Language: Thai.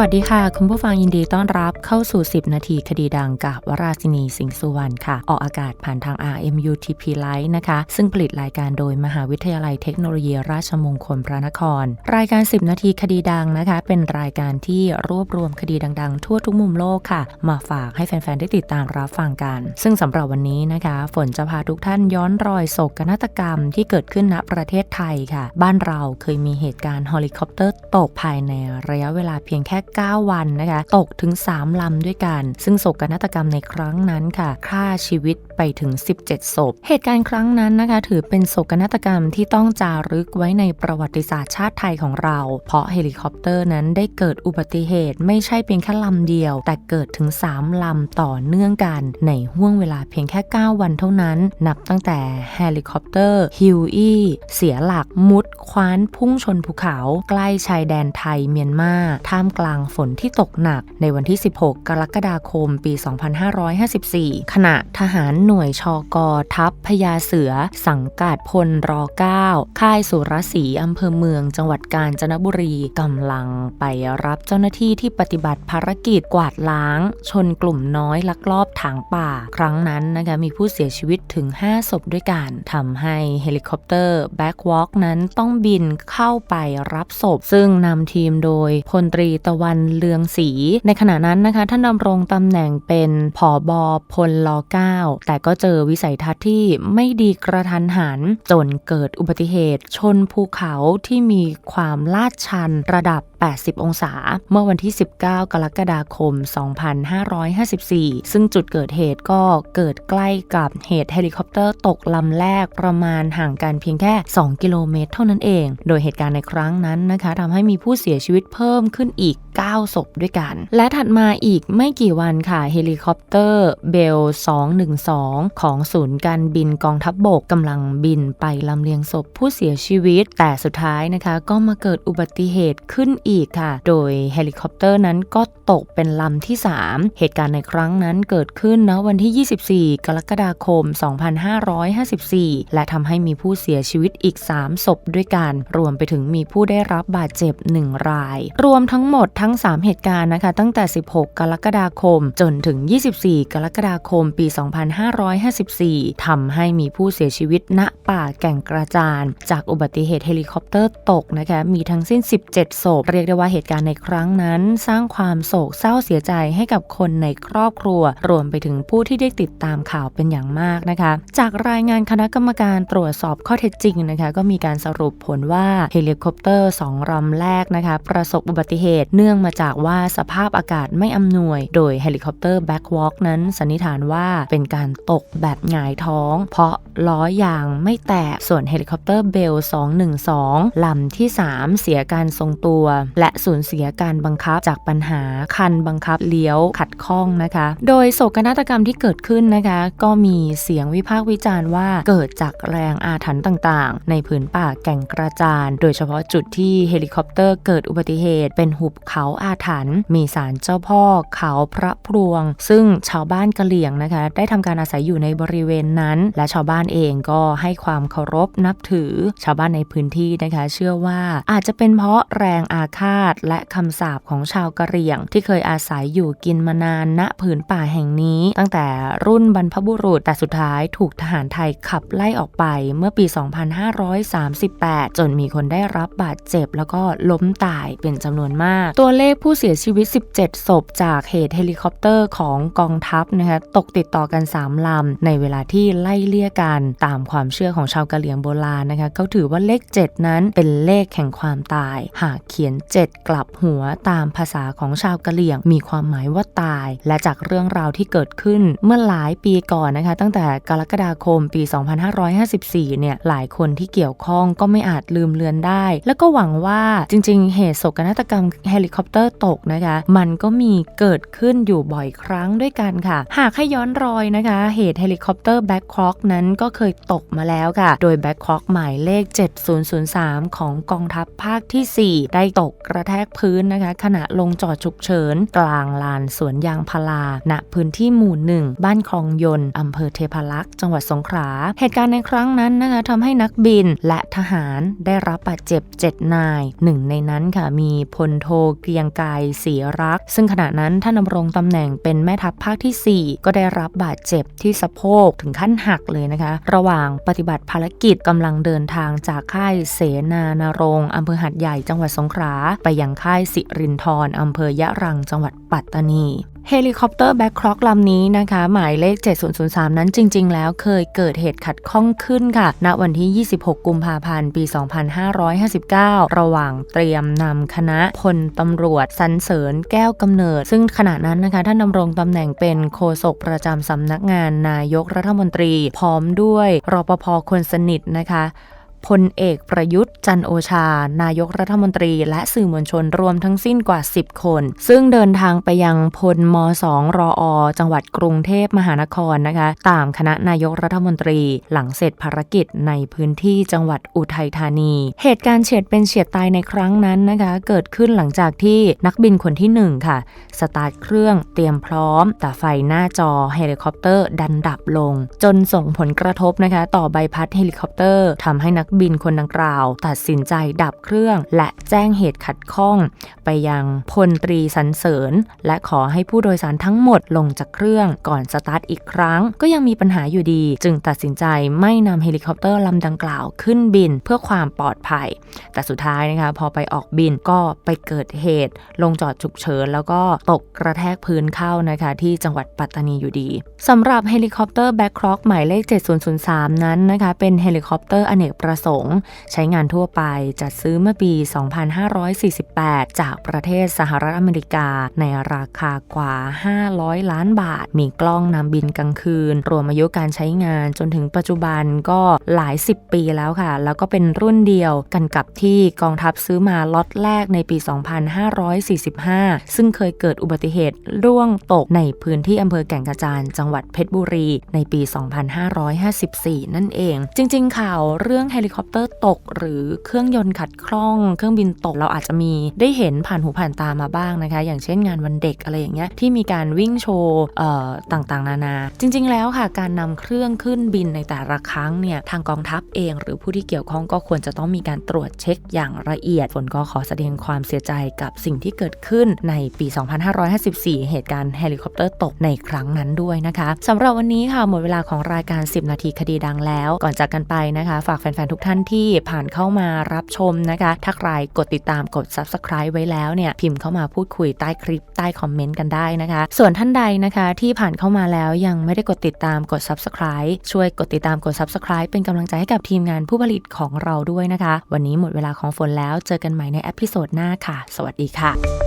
วัสดีค่ะ คุณผู้ฟังยินดีต้อนรับเข้าสู่ 10 นาทีคดีดังกับวราศินีสิงห์สุวรรณค่ะ ออกอากาศผ่านทาง RMUTP Live นะคะ ซึ่งผลิตรายการโดยมหาวิทยาลัยเทคโนโลยีราชมงคลพระนคร รายการ 10 นาทีคดีดังนะคะ เป็นรายการที่รวบรวมคดีดังๆ ทั่วทุกมุมโลกค่ะ มาฝากให้แฟนๆ ได้ติดตามรับฟังกัน ซึ่งสำหรับวันนี้นะคะ ฝนจะพาทุกท่านย้อนรอยโศกนาฏกรรมที่เกิดขึ้นณประเทศไทยค่ะ บ้านเราเคยมีเหตุการณ์เฮลิคอปเตอร์ตกภายในระยะเวลาเพียงแค่9 วันนะคะตกถึง 3 ลำด้วยกัน ซึ่งโศกนาฏกรรมในครั้งนั้นค่ะฆ่าชีวิตไปถึง 17 ศพ เหตุการณ์ครั้งนั้นนะคะ ถือเป็นโศกนาฏกรรมที่ต้องจารึกไว้ในประวัติศาสตร์ชาติไทยของเรา เพราะเฮลิคอปเตอร์นั้นได้เกิดอุบัติเหตุไม่ใช่เพียงแค่ลำเดียว แต่เกิดถึง 3 ลำต่อเนื่องกัน ในห่วงเวลาเพียงแค่ 9 วันเท่านั้น นับตั้งแต่เฮลิคอปเตอร์ฮิวอี้เสียหลักมุดคว้านพุ่งชนภูเขา ใกล้ชายแดนไทยเมียนมาท่ามกลางฝนที่ตกหนักในวันที่ 16 กรกฎาคม ปี 2554 ขณะทหารหน่วยชอกอทัพพญาเสือ สังกัดพลร9ค่ายสุรศรีอำเภอเมือง จังหวัดกาญจนบุรีกำลังไปรับเจ้าหน้าที่ที่ปฏิบัติภารกิจกวาดล้าง ชนกลุ่มน้อยลักลอบถางป่า ครั้งนั้นนะคะมีผู้เสียชีวิตถึง 5 ศพด้วยกันทำให้เฮลิคอปเตอร์แบ็กวอล์กนั้นต้องบินเข้าไปรับศพ ซึ่งนำทีมโดยพลตรีตวันเลืองศรีในขณะนั้นนะคะ ท่านดำรงตำแหน่งเป็นผอบอพลล9แต่ก็เจอวิสัยทัศน์ที่ไม่ดีกระทันหัน จนเกิดอุบัติเหตุ ชนภูเขาที่มีความลาดชันระดับ 80 องศา เมื่อวันที่ 19 กรกฎาคม 2554 ซึ่งจุดเกิดเหตุก็เกิดใกล้กับเหตุเฮลิคอปเตอร์ตกลำแรกประมาณห่างกันเพียงแค่ 2 กิโลเมตร เท่านั้นเอง โดยเหตุการณ์ในครั้งนั้นนะคะทำให้มีผู้เสียชีวิตเพิ่มขึ้นอีก 9 ศพด้วยกัน และถัดมาอีกไม่กี่วันค่ะเฮลิคอปเตอร์เบล 212 ของศูนย์การบินกองทัพบบกกำลังบินไปลำเลียงศพผู้เสียชีวิต แต่สุดท้ายนะคะก็มาเกิดอุบัติเหตุขึ้นอีกค่ะ โดยเฮลิคอปเตอร์นั้นก็ตกเป็นลำที่ 3 เหตุการณ์ในครั้งนั้นเกิดขึ้นนะวันที่ 24 กรกฎาคม 2554 และทำให้มีผู้เสียชีวิตอีก 3 ศพด้วยกัน รวมไปถึงมีผู้ได้รับบาดเจ็บ 1 ราย รวมทั้งหมดทั้ง 3 เหตุการณ์นะคะ ตั้งแต่ 16 กรกฎาคม จนถึง 24 กรกฎาคม ปี 2554ทำให้มีผู้เสียชีวิตณป่าแก่งกระจาน จากอุบัติเหตุเฮลิคอปเตอร์ตกนะคะ มีทั้งสิ้น 17 ศพ เรียกได้ว่าเหตุการณ์ในครั้งนั้น สร้างความโศกเศร้าเสียใจให้กับคนในครอบครัว รวมไปถึงผู้ที่ได้ติดตามข่าวเป็นอย่างมากนะคะ จากรายงานคณะกรรมการตรวจสอบข้อเท็จจริงนะคะ ก็มีการสรุปผลว่าเฮลิคอปเตอร์2ลำแรกนะคะ ประสบอุบัติเหตุเนื่ององมาจากว่าสภาพอากาศไม่อำนวย โดยเฮลิคอปเตอร์แบ็กวอล์กนั้นสันนิษฐานว่าเป็นการตกแบบหงายท้อง เพราะล้อยางไม่แตก ส่วนเฮลิคอปเตอร์เบล 212 ลำที่ 3 เสียการทรงตัว และสูญเสียการบังคับจากปัญหาคันบังคับเลี้ยวขัดข้องนะคะ โดยโศกนาฏกรรมที่เกิดขึ้นนะคะ ก็มีเสียงวิพากษ์วิจารณ์ว่าเกิดจากแรงอาถรรพ์ต่างๆ ในผืนป่าแก่งกระจาน โดยเฉพาะจุดที่เฮลิคอปเตอร์เกิดอุบัติเหตุเป็นหุบเขาอาถรรพ์มีศาลเจ้าพ่อเขาพระพรวง ซึ่งชาวบ้านกะเหลี่ยงนะคะ ได้ทำการอาศัยอยู่ในบริเวณนั้น และชาวบ้านเองก็ให้ความเคารพนับถือชาวบ้านในพื้นที่นะคะ เชื่อว่าอาจจะเป็นเพราะแรงอาฆาตและคำสาปของชาวกะเหรี่ยง ที่เคยอาศัยอยู่กินมานานณผืนป่าแห่งนี้ ตั้งแต่รุ่นบรรพบุรุษแต่สุดท้ายถูกทหารไทยขับไล่ออกไปเมื่อปี 2538 จนมีคนได้รับบาดเจ็บ แล้วก็ล้มตายเป็นจำนวนมากตัวเลขผู้เสียชีวิต 17 ศพจากเหตุเฮลิคอปเตอร์ของกองทัพนะคะตกติดต่อกัน 3 ลำ ในเวลาที่ไล่เลี่ยกันตามความเชื่อของชาวกะเหรี่ยงโบราณนะคะเขาถือว่าเลข 7 นั้นเป็นเลขแห่งความตาย หากเขียน 7 กลับหัวตามภาษาของชาวกะเหรี่ยง มีความหมายว่าตาย และจากเรื่องราวที่เกิดขึ้นเมื่อหลายปีก่อนนะคะตั้งแต่กรกฎาคมปี 2554 เนี่ยหลายคนที่เกี่ยวข้องก็ไม่อาจลืมเลือนได้ แล้วก็หวังว่าจริง ๆ เหตุโศกนาฏกรรมเฮลิคอปเตอร์ตกนะคะ มันก็มีเกิดขึ้นอยู่บ่อยครั้งด้วยกันค่ะ หากให้ย้อนรอยนะคะ เหตุเฮลิคอปเตอร์แบ็คคอกนั้นก็เคยตกมาแล้วค่ะ โดยแบ็คคอกหมายเลข 7003 ของกองทัพภาคที่ 4 ได้ตกกระแทกพื้นนะคะ ขณะลงจอดฉุกเฉิน กลางลานสวนยางพาราณพื้นที่หมู่หนึ่งบ้านคลองยนต์อำเภอเทพารักษ์จังหวัดสงขลาเหตุการณ์ในครั้งนั้นนะคะทำให้นักบินและทหารได้รับบาดเจ็บ 7 นายหนึ่งในนั้นค่ะมีพลโทเกรียงไกรศรีรัก ซึ่งขณะนั้นท่านดำรงตำแหน่งเป็นแม่ทัพภาคที่ 4 ก็ได้รับบาดเจ็บที่สะโพกถึงขั้นหักเลยนะคะ ระหว่างปฏิบัติภารกิจกำลังเดินทางจากค่ายเสนานรงค์อำเภอหัดใหญ่จังหวัดสงขลาไปยังค่ายสิรินทรอำเภอยะรังจังหวัดปัตตานี เฮลิคอปเตอร์แบ็คคล็อกลำนี้นะคะ หมายเลข 7003 นั้นจริง ๆ แล้วเคยเกิดเหตุขัดข้องขึ้นค่ะ ณวันที่ 26 กุมภาพันธ์ ปี 2559 ระหว่างเตรียมนำคณะพลตำรวจสันเสริญแก้วกำเนิด ซึ่งขณะนั้นนะคะ ท่านดำรงตำแหน่งเป็นโฆษกประจำสำนักงานนายกรัฐมนตรี พร้อมด้วยรปภคนสนิทนะคะ พลเอกประยุทธ์จันโอชา นายกรัฐมนตรี และสื่อมวลชนรวมทั้งสิ้นกว่า 10 คน ซึ่งเดินทางไปยังพลม 2 รออ จังหวัดกรุงเทพมหานครนะคะ ตามคณะนายกรัฐมนตรีหลังเสร็จภารกิจในพื้นที่จังหวัดอุทัยธานี เหตุการณ์เฉียดเป็นเฉียดตายในครั้งนั้นนะคะ เกิดขึ้นหลังจากที่นักบินคนที่ 1 ค่ะ สตาร์ทเครื่องเตรียมพร้อม แต่ไฟหน้าจอเฮลิคอปเตอร์ดันดับลง จนส่งผลกระทบนะคะ ต่อใบพัดเฮลิคอปเตอร์ทำให้นักบินคนดังกล่าว ตัดสินใจดับเครื่องและแจ้งเหตุขัดข้อง ไปยังพลตรีสันเสริญ และขอให้ผู้โดยสารทั้งหมดลงจากเครื่องก่อนสตาร์ทอีกครั้ง ก็ยังมีปัญหาอยู่ดี จึงตัดสินใจไม่นำเฮลิคอปเตอร์ลำดังกล่าวขึ้นบินเพื่อความปลอดภัย แต่สุดท้ายนะคะพอไปออกบินก็ไปเกิดเหตุ ลงจอดฉุกเฉินแล้วก็ตกกระแทกพื้นเข้านะคะที่จังหวัดปัตตานีอยู่ดีสำหรับเฮลิคอปเตอร์แบ็คคล็อกหมายเลข 7003 นั้นนะคะเป็นเฮลิคอปเตอร์อเนกประสงค์ใช้งานทั่วไปจัดซื้อเมื่อปี 2548 จากประเทศสหรัฐอเมริกา ในราคากว่า 500 ล้านบาท มีกล้องนำบินกลางคืน รวมอายุการใช้งานจนถึงปัจจุบันก็หลาย 10 ปีแล้วค่ะ แล้วก็เป็นรุ่นเดียวกันกับที่กองทัพซื้อมาล็อตแรกในปี 2545 ซึ่งเคยเกิดอุบัติเหตุร่วงตกในพื้นที่อำเภอแก่งกระจานจังหวัดเพชรบุรี ในปี 2554 นั่นเอง จริง ๆ ข่าวเรื่องเฮลิคอปเตอร์ตก หรือเครื่องยนต์ขัดคล่อง เครื่องบินตกเราอาจจะมีได้เห็นผ่านหูผ่านตามาบ้างนะคะ อย่างเช่นงานวันเด็กอะไรอย่างเงี้ยที่มีการวิ่งโชว์ต่างๆ นานา จริง ๆ แล้วค่ะ การนำเครื่องขึ้นบินในแต่ละครั้งเนี่ยทางกองทัพเอง หรือผู้ที่เกี่ยวข้องก็ควรจะต้องมีการตรวจเช็คอย่างละเอียดฝนก็ขอแสดงความเสียใจกับสิ่งที่เกิดขึ้นในปี 2554 เหตุการณ์เฮลิคอปเตอร์ตกในครั้งนั้นด้วยนะคะสำหรับวันนี้ค่ะหมดเวลาของรายการ 10 นาทีคดีดังแล้ว ก่อนจากกันไปนะคะ ฝากแฟนๆทุกท่านที่ผ่านเข้ามารับชมนะคะ ถ้าใครกดติดตามกด subscribe ไว้แล้วเนี่ย พิมพ์เข้ามาพูดคุยใต้คลิปใต้คอมเมนต์กันได้นะคะ ส่วนท่านใดนะคะที่ผ่านเข้ามาแล้วยังไม่ได้กดติดตามกด subscribe ช่วยกดติดตามกด subscribe เป็นกำลังใจให้กับทีมงานผู้ผลิตของเราด้วยนะคะ วันนี้หมดเวลาของฝนแล้วเจอกันใหม่ในเอพิโซดหน้าค่ะ สวัสดีค่ะ